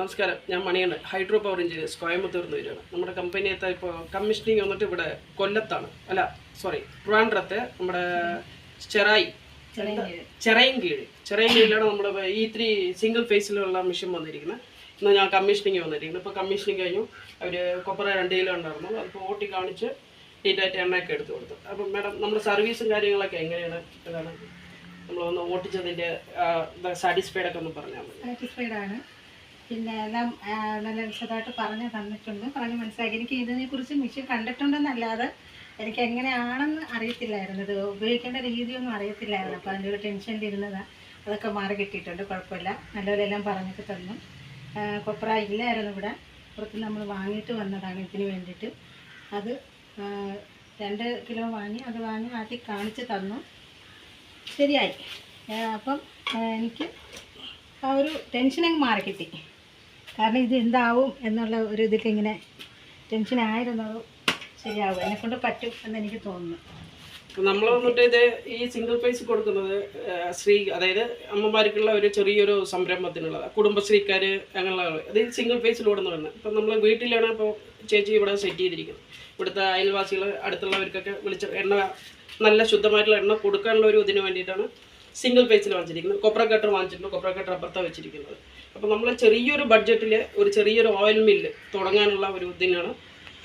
നമസ്കാരം ഞാൻ മണിയാണ് ഹൈഡ്രോ പവർ എഞ്ചിനീയർ കോയമ്പത്തൂർ നിന്ന് വരികയാണ് നമ്മുടെ കമ്പനിയത്തെ ഇപ്പോൾ കമ്മീഷനിങ് വന്നിട്ട് ഇവിടെ കൊല്ലത്താണ്. അല്ല സോറി ട്രിവാൻഡ്രത്തെ നമ്മുടെ ചെറായി ചെറയും കീഴ് ചെറയും കീഴിലാണ് നമ്മുടെ ഈ ത്രീ സിംഗിൾ ഫേസിലുള്ള മെഷീൻ വന്നിരിക്കുന്നത് ഇന്ന് ഞാൻ കമ്മീഷനിങ് വന്നിരിക്കുന്നത് ഇപ്പോൾ കമ്മീഷനിങ് കഴിഞ്ഞു. അവർ കൊപ്പറ രണ്ട് കിലോ ഉണ്ടായിരുന്നു. അതിപ്പോൾ ഓട്ടി കാണിച്ച് ഡീറ്റായിട്ട് എണ്ണയൊക്കെ എടുത്തു കൊടുത്തു. അപ്പം മാഡം നമ്മുടെ സർവീസും കാര്യങ്ങളൊക്കെ എങ്ങനെയാണ്? ഇതാണ്. നമ്മളൊന്ന് ഓട്ടിച്ചതിന്റെ സാറ്റിസ്ഫൈഡ് ഒക്കെ ഒന്ന് പറഞ്ഞാൽ മതി. സാറ്റിസ്ഫൈഡ് ആണ്. പിന്നെ എല്ലാം നല്ല വിശദമായിട്ട് പറഞ്ഞു തന്നിട്ടുണ്ട്. പറഞ്ഞ് മനസ്സിലാക്കി. എനിക്ക് ഇതിനെക്കുറിച്ച് മെഷീൻ കണ്ടിട്ടുണ്ടെന്നല്ലാതെ എനിക്ക് എങ്ങനെയാണെന്ന് അറിയത്തില്ലായിരുന്നു. ഇത് ഉപയോഗിക്കേണ്ട രീതിയൊന്നും അറിയത്തില്ലായിരുന്നു. അപ്പോൾ അതിന്റെ ഒരു ടെൻഷനിലിരുന്നതാണ് അതൊക്കെ മാറി കിട്ടിയിട്ടുണ്ട്. കുഴപ്പമില്ല. നല്ലപോലെ എല്ലാം പറഞ്ഞൊക്കെ തന്നു. കൊപ്ര ഇല്ലായിരുന്നു ഇവിടെ. പുറത്ത് നമ്മൾ വാങ്ങിയിട്ട് വന്നതാണ് ഇതിന് വേണ്ടിയിട്ട്. അത് രണ്ട് കിലോ വാങ്ങി അത് വാങ്ങി ആട്ടി കാണിച്ച് തന്നു. ശരിയായി. അപ്പം എനിക്ക് ആ ഒരു ടെൻഷൻ അങ്ങ് മാറി കിട്ടി കാരണം ഇത് എന്താവും എന്നുള്ള ഒരു ഇതിൽ ഇങ്ങനെ ടെൻഷൻ ആയിരുന്നത് ശരിയാവും. എന്നെ കൊണ്ട് പറ്റും എന്ന് എനിക്ക് തോന്നുന്നു. നമ്മൾ വന്നിട്ട് ഇത് ഈ സിംഗിൾ ഫേസ് കൊടുക്കുന്നത് സ്ത്രീ അതായത് അമ്മമാർക്കുള്ള ഒരു ചെറിയൊരു സംരംഭത്തിനുള്ളത്. കുടുംബശ്രീക്കാർ അങ്ങനെയുള്ള അത് അത് സിംഗിൾ പേസിലൂടെ വരുന്നത് ഇപ്പം നമ്മൾ വീട്ടിലാണ് ഇപ്പോൾ ചേച്ചി ഇവിടെ സെറ്റ് ചെയ്തിരിക്കുന്നത്. ഇവിടുത്തെ അയൽവാസികൾ അടുത്തുള്ളവർക്കൊക്കെ വിളിച്ച് എണ്ണ നല്ല ശുദ്ധമായിട്ടുള്ള എണ്ണ കൊടുക്കാനുള്ള ഒരു ഇതിന് വേണ്ടിയിട്ടാണ് സിംഗിൾ ഫേസിൽ വാങ്ങിച്ചിരിക്കുന്നത്. കൊപ്ര കട്ടർ വാങ്ങിച്ചിട്ടുണ്ട്. കൊപ്ര കട്ടർ അപ്പുറത്താണ് വെച്ചിരിക്കുന്നത്. അപ്പോൾ നമ്മൾ ചെറിയൊരു ബഡ്ജറ്റിൽ ഒരു ചെറിയൊരു ഓയിൽ മില്ല് തുടങ്ങാനുള്ള ഒരു ഇതിനാണ്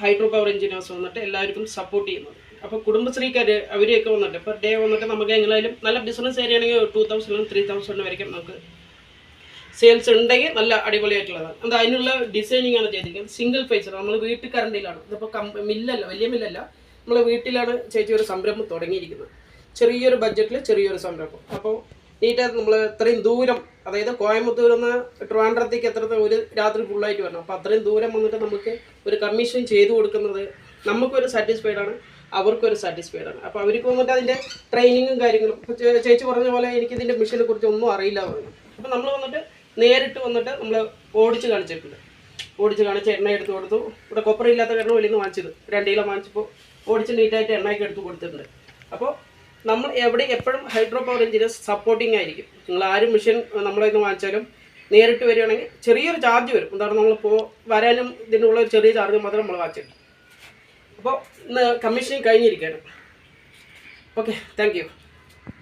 ഹൈഡ്രോ പവർ എഞ്ചിനീയേഴ്സ് വന്നിട്ട് എല്ലാവർക്കും സപ്പോർട്ട് ചെയ്യുന്നത്. അപ്പോൾ കുടുംബശ്രീക്കാർ അവരെയൊക്കെ വന്നിട്ട് പെർ ഡേ വന്നിട്ട് നമുക്ക് എങ്ങനെയായാലും നല്ല ബിസിനസ് ഏരിയ ആണെങ്കിൽ ടു തൗസൻഡ് ത്രീ തൗസൻഡ് വരയ്ക്കും നമുക്ക്. സെയിൽസ് ഉണ്ടെങ്കിൽ നല്ല അടിപൊളിയായിട്ടുള്ളതാണ്. അത് അതിനുള്ള ഡിസൈനിങ് ആണ് ചെയ്തിരിക്കുന്നത്. സിംഗിൾ ഫേസർ നമ്മൾ വീട്ടിൽ കറണ്ടിലാണ് ഇതിപ്പോൾ കം മില്ലല്ല വലിയ മില്ലല്ല നമ്മൾ വീട്ടിലാണ് ചേച്ചി ഒരു സംരംഭം തുടങ്ങിയിരിക്കുന്നത്. ചെറിയൊരു ബഡ്ജറ്റിൽ ചെറിയൊരു സംരംഭം. അപ്പോൾ നീറ്റായിട്ട് നമ്മൾ ഇത്രയും ദൂരം അതായത് കോയമ്പത്തൂർ നിന്ന് ട്രിവാൻഡ്രത്തേക്ക് എത്ര ഒരു രാത്രി ഫുള്ളായിട്ട് വരണം. അപ്പോൾ അത്രയും ദൂരം വന്നിട്ട് നമുക്ക് ഒരു കമ്മീഷൻ ചെയ്തു കൊടുക്കുന്നത് നമുക്കൊരു സാറ്റിസ്ഫൈഡ് ആണ് അവർക്കൊരു സാറ്റിസ്ഫൈഡ് ആണ്. അപ്പോൾ അവർക്ക് വന്നിട്ട് അതിന്റെ ട്രെയിനിങ്ങും കാര്യങ്ങളും ചേച്ചി പറഞ്ഞ പോലെ എനിക്ക് ഇതിന്റെ മിഷനെ കുറിച്ച് ഒന്നും അറിയില്ല പറഞ്ഞു. അപ്പോൾ നമ്മൾ വന്നിട്ട് നേരിട്ട് വന്നിട്ട് നമ്മൾ ഓടിച്ച് കാണിച്ചിട്ടുണ്ട് ഓടിച്ച് കാണിച്ച് എണ്ണ എടുത്ത് കൊടുത്തു. ഇവിടെ കൊപ്പറ ഇല്ലാത്ത കാരണം വലിയ വാങ്ങിച്ചത്. രണ്ട് കിലോ വാങ്ങിച്ചപ്പോൾ ഓടിച്ച് നീറ്റായിട്ട് എണ്ണയൊക്കെ എടുത്ത് കൊടുത്തിട്ടുണ്ട്. അപ്പോൾ നമ്മൾ എവിടെ എപ്പോഴും ഹൈഡ്രോ പവർ എഞ്ചിനീയേഴ്സ് സപ്പോർട്ടിംഗ് ആയിരിക്കും. നിങ്ങൾ ആരും മിഷൻ നമ്മളെ നിന്ന് വാങ്ങിച്ചാലും നേരിട്ട് വരികയാണെങ്കിൽ ചെറിയൊരു ചാർജ് വരും. എന്താണ് നമ്മളിപ്പോൾ വരാനും ഇതിനുള്ള ഒരു ചെറിയ ചാർജ് മാത്രം നമ്മൾ വാങ്ങിച്ചിട്ടുണ്ട് അപ്പോൾ ഇന്ന് കമ്മീഷനിങ് കഴിഞ്ഞിരിക്കുകയാണ്. Okay thank